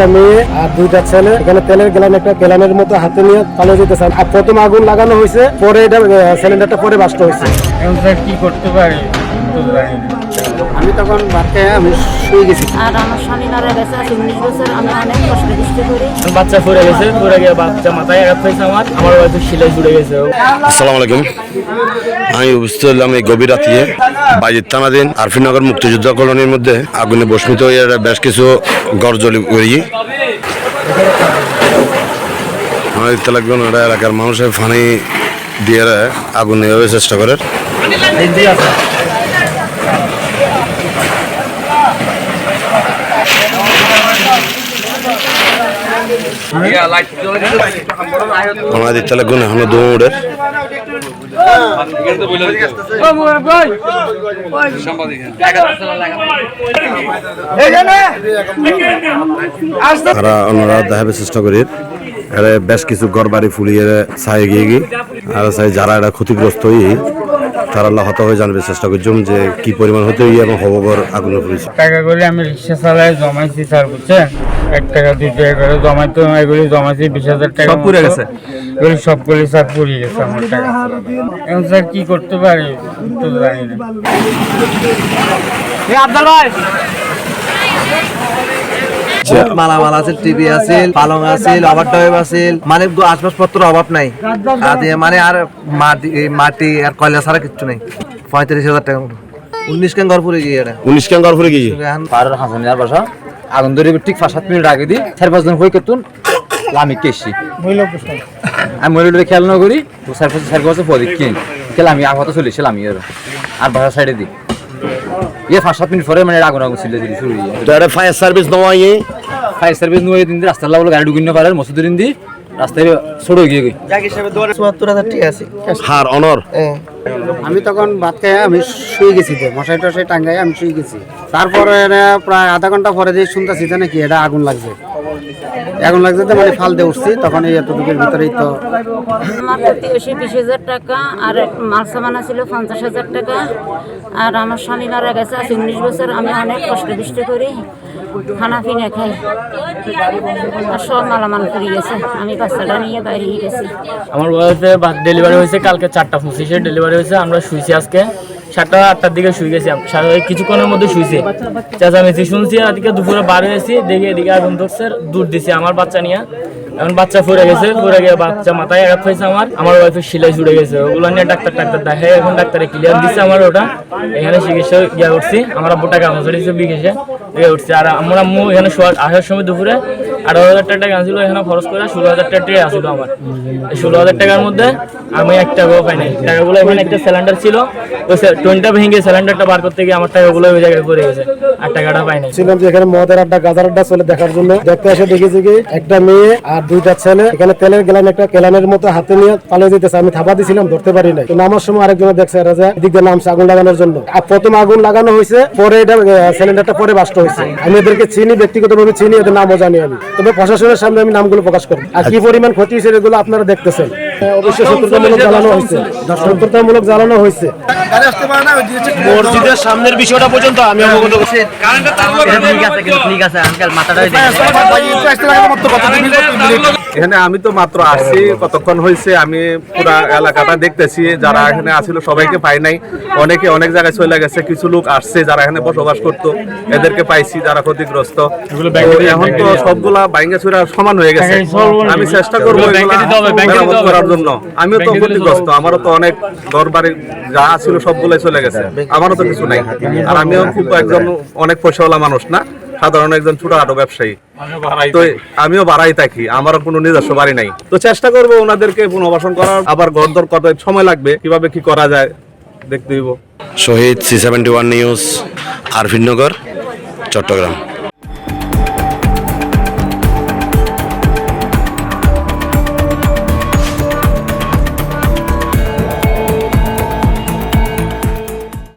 একটা মেয়ে আর দুইটা ছেলে। এখানে তেলের গ্যালান একটা গ্যালানের মতো হাতে নিয়ে পালিয়ে যেতেছে আর প্রথম আগুন লাগানো হয়েছে, পরে এটা সিলিন্ডারটা পরে বাস্ট হয়েছে। কি করতে পারি। আমি তখন খেয়ে আমি শুয়ে গেছি। আর আমার স্বামী মারা গেছে আজ উনিশ বছর আমি অনেক কষ্ট বৃষ্টি করি বাচ্চা পড়ে গেছে পড়ে গিয়ে বাচ্চা মাথায় আঘাত হয়েছে আমার আমার হয়তো শিলাই জুড়ে গেছে আসসালামু আলাইকুম। আমি উপস্থিত হলাম এই গভীর রাতিয়ে বাজির থানাধীন আরফিনগর মুক্তিযুদ্ধ কলোনির মধ্যে আগুনে বস্মিত হয়ে বেশ কিছু ঘর জ্বলি করি লাগবে ওটা এলাকার মানুষের ফানি দিয়ে আগুন নেওয়ার চেষ্টা করে। আমার ইত্তে লাগবে এখনও দৌড়ের তারা ওনারা দেখাবে চেষ্টা করি এরা বেশ কিছু ঘর বাড়ি ফুলিয়ে ছাই গিয়ে গিয়ে আর চাই যারা এটা ক্ষতিগ্রস্ত হয়ে তারা আল্লাহ হত হয়ে জানবে চেষ্টা করছিলাম যে কি পরিমাণ হতে হই এবং হবগর আগুনে পড়েছে টাকা করে আমি রিক্সা চালাই জমাইছি স্যার বুঝছেন এক টাকা দুই টাকা করে জমাইতো এগুলি জমাইছি বিশ হাজার টাকা সব পুড়ে গেছে? এগুলি সবগুলি স্যার পুড়িয়ে গেছে আমার টাকা। এখন স্যার কি করতে পারি? তো জানি না। মালামাল আছে টিভি আছে পালং আছে ওভার ড্রাইভ আছে মানে আসবাবপত্র অভাব নাই। মানে আর মাটি মাটি আর কয়লা ছাড়া কিচ্ছু নেই। পঁয়ত্রিশ হাজার টাকা উনিশ কেন ঘর পুরে গিয়ে এটা? উনিশ কেন গিয়ে হাসান বাসা আগুন ধরে ঠিক পাঁচ সাত মিনিট আগে দিই চার পাঁচজন হয়ে কেতুন আমি কেসি। আমি মহিলাটা খেয়াল না করি তো চার পাঁচ চার বছর পরে কিন খেলে আমি আঘাত চলেছিল আমি আর আর বাসার সাইডে দিই ইয়ে পাঁচ সাত মিনিট পরে মানে আগুন আগুন ছিল দিলি শুরু ফায়ার সার্ভিস নেওয়া ফায়ার সার্ভিস নিয়ে দিন রাস্তার লাগল গাড়ি ঢুকিন পারে মসুদিন দিই দি। রাস্তায় ছোট গিয়ে গই চুয়াত্তর হাজার ঠিক আছে। হার অনর। আমি তখন ভাত খেয়ে আমি শুয়ে গেছি তো মশাই টশাই টাঙ্গাই আমি শুয়ে গেছি। তারপরে প্রায় আধা ঘণ্টা পরে যে শুনতেছি যে নাকি এটা আগুন লাগছে। আগুন লাগছে তো মানে ফাল দিয়ে উঠছি তখন এই এতটুকুর ভিতরেই তো আমার প্রতিবেশী বিশ হাজার টাকা আর মাল সামান ছিল পঞ্চাশ হাজার টাকা। আর আমার স্বামী মারা গেছে আজ উনিশ বছর। আমি অনেক কষ্ট বৃষ্টি করি। খানা পিনে খাই। আর সব মালামাল করে গেছে। আমি বাচ্চাটা নিয়ে বাইরে গেছি। আমার বাড়িতে ডেলিভারি হয়েছে, কালকে চারটা পঁচিশে ডেলিভারি হয়েছে, আমরা শুয়েছি আজকে। সাতটা আটটার দিকে শুয়ে গেছি কিছুক্ষণের মধ্যে শুয়েছি। চেঁচামেচি শুনছি আজকে দুপুরে বার হয়েছি, দেখি এদিকে আগুন ধরছে দূর দিছি আমার বাচ্চা নিয়ে। এখন বাচ্চা ফুরে গেছে, ফুরে গিয়ে বাচ্চা মাথায় আঘাত হয়েছে আমার। আমার ওয়াইফের সিলাই ছুটে গেছে। ওগুলো নিয়ে ডাক্তার ডাক্তার দেখে এখন ডাক্তারে ক্লিয়ার দিচ্ছে আমার ওটা। এখানে চিকিৎসা গিয়ে উঠছি। আমার আব্বু টাকা আমার বিকেশে দিয়ে উঠছি। আর আমার আম্মু এখানে আসার সময় দুপুরে আঠারো হাজার টাকা টাকা আনছিল, এখানে খরচ করে ষোলো হাজার টাকা আসছিল আমার। ষোলো হাজার টাকার মধ্যে আমি এক টাকাও পাই নাই। টাকাগুলো এখানে একটা সিলিন্ডার ছিল, ওই টোয়েন্টা ভেঙে সিলিন্ডারটা বার করতে গিয়ে আমার টাকাগুলো ওই জায়গায় পড়ে গেছে, আর টাকাটা পাই নাই। ছিলাম যে এখানে মদের আড্ডা, গাজার আড্ডা চলে দেখার জন্য। দেখতে এসে দেখেছি কি, একটা মেয়ে আর দুইটা ছেলে, এখানে তেলের গ্যালান একটা গ্যালানের মতো হাতে নিয়ে পালিয়ে যেতেছে। আমি থাবা দিছিলাম, ধরতে পারি তো নামার সময় আরেকজন দেখছে, এরা যে এদিক দিয়ে নামছে আগুন লাগানোর জন্য। আর প্রথম আগুন লাগানো হয়েছে, পরে এটা সিলিন্ডারটা পরে বাস্ট হয়েছে। আমি এদেরকে চিনি, ব্যক্তিগতভাবে চিনি, এদের নামও জানি আমি। তবে প্রশাসনের সামনে আমি নামগুলো প্রকাশ করি আর কি পরিমাণ ক্ষতি হয়েছে এগুলো আপনারা দেখতেছেন। অবশ্যই সতর্কতামূলক জ্বালানো হয়েছে। সতর্কতামূলক জ্বালানো হয়েছে। মসজিদের সামনের বিষয়টা পর্যন্ত আমি অবগত ঠিক আছে কিন্তু ঠিক আছে আঙ্কেল মাথাটা এখানে আমি তো মাত্র আসছি কতক্ষণ হয়েছে আমি পুরা এলাকাটা দেখতেছি যারা এখানে আসছিল সবাইকে পাই নাই। অনেকে অনেক জায়গায় চলে গেছে কিছু লোক আসছে যারা এখানে বসবাস করতো এদেরকে পাইছি যারা ক্ষতিগ্রস্ত। এখন তো সবগুলা বাইঙ্গা সমান হয়ে গেছে। আমি চেষ্টা করব করার জন্য। আমিও তো ক্ষতিগ্রস্ত আমারও তো অনেক ঘর বাড়ি যা ছিল সবগুলাই চলে গেছে। আমারও তো কিছু নাই। আর আমিও খুব একজন অনেক পয়সাওয়ালা মানুষ না। সাধারণ একজন ছোটখাটো ব্যবসায়ী। তো আমিও বাড়াই থাকি। আমারও কোনো নিজস্ব বাড়ি নাই। তো চেষ্টা করব ওনাদেরকে পুনর্বাসন করার। আবার ঘর দর কত সময় লাগবে? কীভাবে কি করা যায়? দেখতে দিব Shahid C seventy one news Arfinagar Chattogram.